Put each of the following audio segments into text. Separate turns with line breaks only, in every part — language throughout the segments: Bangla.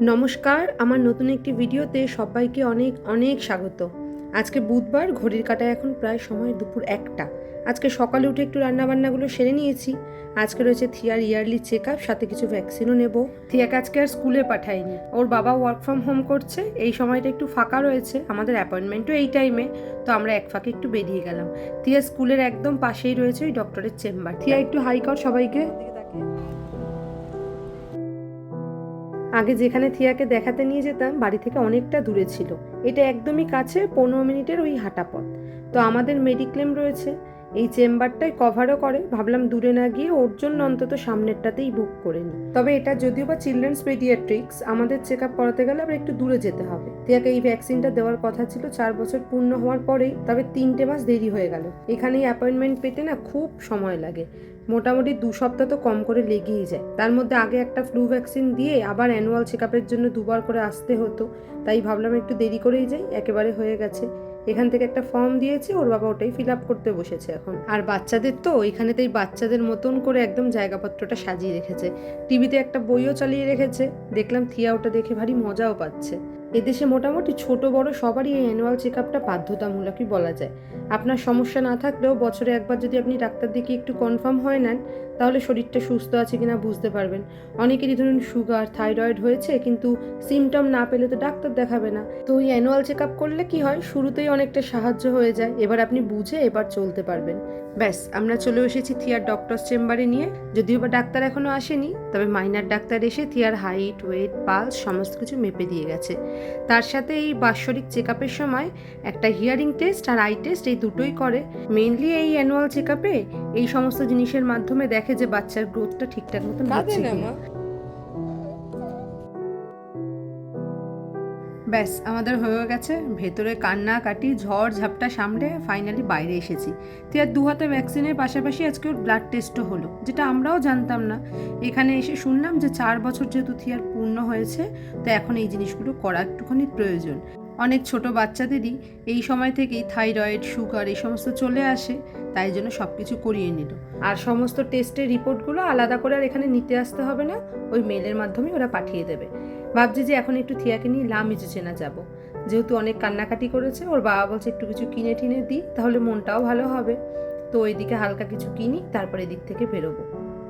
নমস্কার, আমার নতুন একটি ভিডিওতে সবাইকে অনেক অনেক স্বাগত। আজকে বুধবার, ঘড়ির কাটায় এখন প্রায় সময় দুপুর একটা। আজকে সকালে উঠে একটু রান্নাবান্নাগুলো সেরে নিয়েছি। আজকে রয়েছে থিয়ার ইয়ারলি চেক আপ সাথে কিছু ভ্যাকসিনও নেব। থিয়াকে আজকে আর স্কুলে পাঠাইনি। ওর বাবা ওয়ার্ক ফ্রম হোম করছে। এই সময়টা একটু ফাঁকা রয়েছে। আমাদের অ্যাপয়েন্টমেন্টও এই টাইমে তো আমরা এক ফাঁকে একটু বেরিয়ে গেলাম। থিয়া স্কুলের একদম পাশেই রয়েছে ওই ডক্টরের চেম্বার থিয়া, একটু হাই কর সবাইকে। আগে যেখানে থিয়াকে দেখাতে নিয়ে যেতাম, বাড়ি থেকে অনেকটা দূরে ছিল। এটা একদমই কাছে পনেরো মিনিটের ওই হাঁটা পথ তো আমাদের মেডিক্লেম রয়েছে। এই চেম্বারটাই কভারও করে। ভাবলাম দূরে না গিয়ে ওর জন্য অন্তত সামনেরটাতেই বুক করে নিই। তবে এটা যদিও বা চিলড্রেন্স পেডিয়াট্রিক্স আমাদের চেক আপ করাতে গেলে আবার একটু দূরে যেতে হবে। তিয়াকে এই ভ্যাকসিনটা দেওয়ার কথা ছিল চার বছর পূর্ণ হওয়ার পরেই তবে তিনটে মাস দেরি হয়ে গেল। এখানেই অ্যাপয়েন্টমেন্ট পেতে না খুব সময় লাগে। মোটামুটি দু সপ্তাহ তো কম করে লেগেই যায়। তার মধ্যে আগে একটা ফ্লু ভ্যাকসিন দিয়ে আবার অ্যানুয়াল চেক আপের জন্য দুবার করে আসতে হতো। তাই ভাবলাম একটু দেরি করেই যাই, একেবারে হয়ে গেছে। এখান থেকে একটা ফর্ম দিয়েছে, ওর বাবা ওটাই ফিল আপ করতে বসেছে এখন। আর বাচ্চাদের তো, এখানেতেই বাচ্চাদের মতন করে একদম জায়গাপত্রটা সাজিয়ে রেখেছে। টিভিতে একটা বইও চালিয়ে রেখেছে, দেখলাম থিয়া ওটা দেখে ভারী মজাও পাচ্ছে। এদেশে মোটামুটি ছোট বড় সবারই এই অ্যানুয়াল চেক আপটা বাধ্যতামূলকই বলা যায়। আপনার সমস্যা না থাকলেও বছরে একবার যদি আপনি ডাক্তার দিকে একটু কনফার্ম হয়ে নেন তাহলে শরীরটা সুস্থ আছে কিনা বুঝতে পারবেন। অনেকেরই ধরুন সুগার থাইরয়েড হয়েছে, কিন্তু সিমটম না পেলে তো ডাক্তার দেখাবে না। তো ওই অ্যানুয়াল চেক করলে কি হয়? শুরুতেই অনেকটা সাহায্য হয়ে যায়, এবার আপনি বুঝে এবার চলতে পারবেন। ব্যাস, আমরা চলে এসেছি থিয়ার ডক্টর চেম্বারে নিয়ে। যদিও বা ডাক্তার এখনও আসেনি, তবে মাইনার ডাক্তার এসে থিয়ার হাইট ওয়েট পালস সমস্ত কিছু মেপে দিয়ে গেছে। তার সাথে এই বাৎসরিক চেক সময় একটা হিয়ারিং টেস্ট আর আই টেস্ট এই দুটোই করে। মেনলি এই অ্যানুয়াল চেক এই সমস্ত জিনিসের মাধ্যমে দেখে যে বাচ্চার গ্রোথটা ঠিকঠাক মতন হচ্ছে কিনা। ব্যাস আমাদের হয়ে গেছে। ভেতরে কান্না কাটি ঝড় ঝাপটা সামলে ফাইনালি বাইরে এসেছি। তিয়ার দু হাতে ভ্যাকসিনের পাশাপাশি আজকে ওর ব্লাড টেস্টও হলো যেটা আমরাও জানতাম না। এখানে এসে শুনলাম যে চার বছর যেহেতু থিয়ার পূর্ণ হয়েছে তো এখন এই জিনিসগুলো করা একটুখানি প্রয়োজন। অনেক ছোট বাচ্চাদেরই এই সময় থেকেই থাইরয়েড, সুগার এই সমস্ত চলে আসে, তাই জন্য সব কিছু করিয়ে নিল। আর সমস্ত টেস্টের রিপোর্টগুলো আলাদা করে আর এখানে নিতে আসতে হবে না, ওই মেলের মাধ্যমে ওরা পাঠিয়ে দেবে। ভাবছি যে এখন একটু থিয়াকে নিয়ে লামিজে চেনা যাব। যেহেতু অনেক কান্নাকাটি করেছে, ওর বাবা বলছে একটু কিছু কিনে টিনে দিই, তাহলে মনটাও ভালো হবে। তো ওইদিকে হালকা কিছু কিনি, তারপর এদিক থেকে বেরোবো।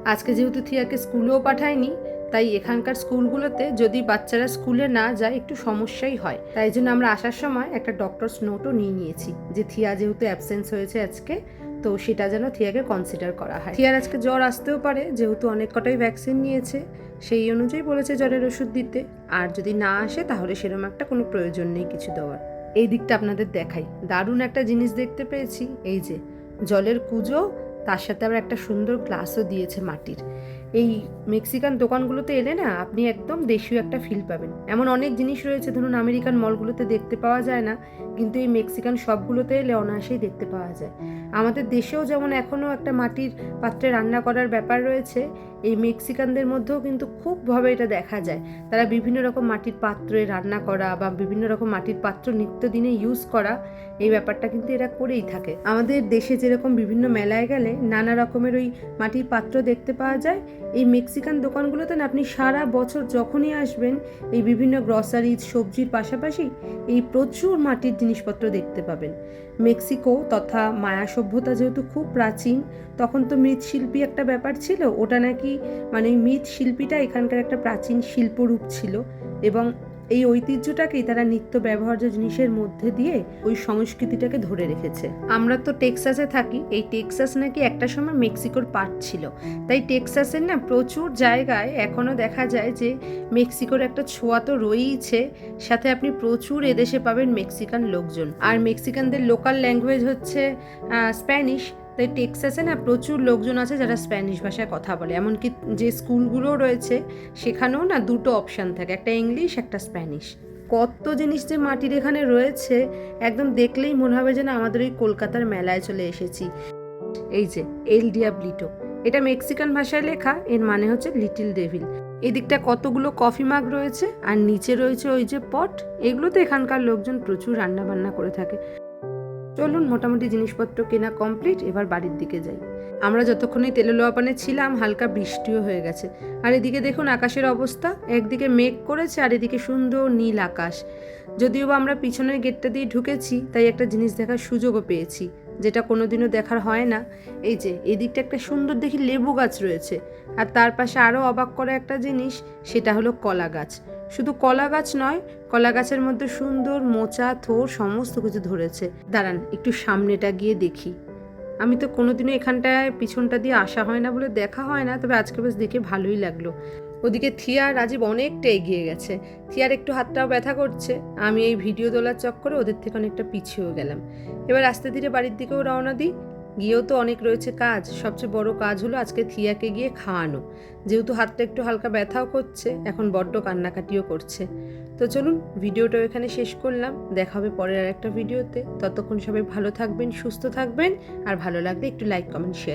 আজকে যেহেতু থিয়াকে স্কুলেও পাঠায়নি তাই এখানকার স্কুলগুলোতে যদি বাচ্চারা স্কুলে না যায়, একটু সমস্যাই হয়। তাই জন্য আমরা আসার সময় একটা ডক্টরস নোটও নিয়ে নিয়েছি যে থিয়া যেহেতু অ্যাবসেন্স হয়েছে আজকে, তো সেটা যেন থিয়াকে কনসিডার করা হয়। থিয়ার আজকে জ্বর আসতেও পারে, যেহেতু অনেক কটাই ভ্যাকসিন নিয়েছে, সেই অনুযায়ী বলেছে জ্বরের ওষুধ দিতে। আর যদি না আসে, তাহলে সেরকম একটা কোনো প্রয়োজন নেই কিছু দেওয়ার। এই দিকটা আপনাদের দেখাই। দারুণ একটা জিনিস দেখতে পেয়েছি, এই যে, জলের কুজো, তার সাথে আবার একটা সুন্দর গ্লাসও দিয়েছে মাটির। এই মেক্সিকান দোকানগুলোতে এলে না আপনি একদম দেশীয় একটা ফিল পাবেন। এমন অনেক জিনিস রয়েছে, ধরুন আমেরিকান মলগুলোতে দেখতে পাওয়া যায় না, কিন্তু এই মেক্সিকান সবগুলোতে এলে অনায়াসেই দেখতে পাওয়া যায়। আমাদের দেশেও যেমন এখনও একটা মাটির পাত্রে রান্না করার ব্যাপার রয়েছে, এই মেক্সিকানদের মধ্যেও কিন্তু খুবভাবে এটা দেখা যায়। তারা বিভিন্ন রকম মাটির পাত্রে রান্না করা বা বিভিন্ন রকম মাটির পাত্র নিত্যদিনে ইউজ করা, এই ব্যাপারটা কিন্তু এরা করেই থাকে। আমাদের দেশে যেরকম বিভিন্ন মেলায় গেলে নানা রকমের ওই মাটির পাত্র দেখতে পাওয়া যায় এই মেক্সিকান দোকানগুলোতে না আপনি সারা বছর যখনই আসবেন, এই বিভিন্ন গ্রসারিজ সবজির পাশাপাশি এই প্রচুর মাটির জিনিসপত্র দেখতে পাবেন। মেক্সিকো তথা মায়া সভ্যতা যেহেতু খুব প্রাচীন, তখন তো মৃৎশিল্পী একটা ব্যাপার ছিল, ওটা নাকি মানে মৃৎশিল্পীটা এখানকার একটা প্রাচীন শিল্পরূপ ছিল এবং এই ঐতিহ্যটাকেই তারা নিত্য ব্যবহার্য জিনিসের মধ্যে দিয়ে ওই সংস্কৃতিটাকে ধরে রেখেছে। আমরা তো টেক্সাসে থাকি, এই টেক্সাস নাকি একটা সময় মেক্সিকোর পার্ট ছিল। তাই টেক্সাসের না প্রচুর জায়গায় এখনও দেখা যায় যে মেক্সিকোর একটা ছোঁয়া তো রয়েইছে, সাথে আপনি প্রচুর এদেশে পাবেন মেক্সিকান লোকজন। আর মেক্সিকানদের লোকাল ল্যাঙ্গুয়েজ হচ্ছে স্প্যানিশ তাই টেক্সাসে না প্রচুর লোকজন আছে যারা স্প্যানিশ ভাষায় কথা বলে। এমনকি যে স্কুলগুলো রয়েছে, সেখানেও না দুটো অপশান থাকে, একটা ইংলিশ, একটা স্প্যানিশ। কত জিনিস যে মাটির এখানে রয়েছে, একদম দেখলেই মনে হবে যেন আমাদের ওই কলকাতার মেলায় চলে এসেছি। এই যে এল ডিয়াবলিটো এটা মেক্সিকান ভাষায় লেখা, এর মানে হচ্ছে লিটিল ডেভিল। এদিকটা কতগুলো কফি মাগ রয়েছে, আর নিচে রয়েছে ওই যে পট। এগুলোতে এখানকার লোকজন প্রচুর রান্না বান্না করে থাকে। চলুন মোটামুটি জিনিসপত্র কেনা কমপ্লিট, এবার বাড়ির দিকে যাই। আমরা যতক্ষণই তেলেলোয়াপানে ছিলাম, হালকা বৃষ্টিও হয়ে গেছে। আর এদিকে দেখুন আকাশের অবস্থা, একদিকে মেঘ করেছে আর এদিকে সুন্দর নীল আকাশ। যদিও বা আমরা পিছনের গেটটা দিয়ে ঢুকেছি, তাই একটা জিনিস দেখার সুযোগও পেয়েছি, যেটা কোনোদিনও দেখার হয় না। এই যে, এদিকটা একটা সুন্দর দেখি লেবু গাছ রয়েছে। আর তার পাশে আরও অবাক করা একটা জিনিস, সেটা হলো কলা গাছ। শুধু কলা গাছ নয়, কলা গাছের মধ্যে সুন্দর মোচা, থোর সমস্ত কিছু ধরেছে। দাঁড়ান, একটু সামনেটা গিয়ে দেখি। আমি তো কোনোদিনও এখানটায় পিছনটা দিয়ে আসা হয় না বলে দেখা হয় না, তবে আজকে বেশ দেখে ভালোই লাগল। ওদিকে থিয়া রাজীব অনেকটা এগিয়ে গেছে। থিয়ার একটু হাতটাও ব্যথা করছে। আমি এই ভিডিও তোলার চক্করে ওদের থেকে অনেকটা পিছিয়েও গেলাম। এবার আস্তে ধীরে বাড়ির দিকেও রওনা দিই। গিয়েও তো অনেক রয়েছে কাজ। সবচেয়ে বড় কাজ হলো আজকে থিয়াকে গিয়ে খাওয়ানো। যেহেতু হাতটা একটু হালকা ব্যথাও করছে, এখন বড্ড কান্নাকাটিও করছে। তো চলুন ভিডিওটা এখানে শেষ করলাম। দেখা হবে পরের আর একটা ভিডিওতে। ততক্ষণ সবাই ভালো থাকবেন, সুস্থ থাকবেন। আর ভালো লাগলে একটু লাইক কমেন্ট শেয়ার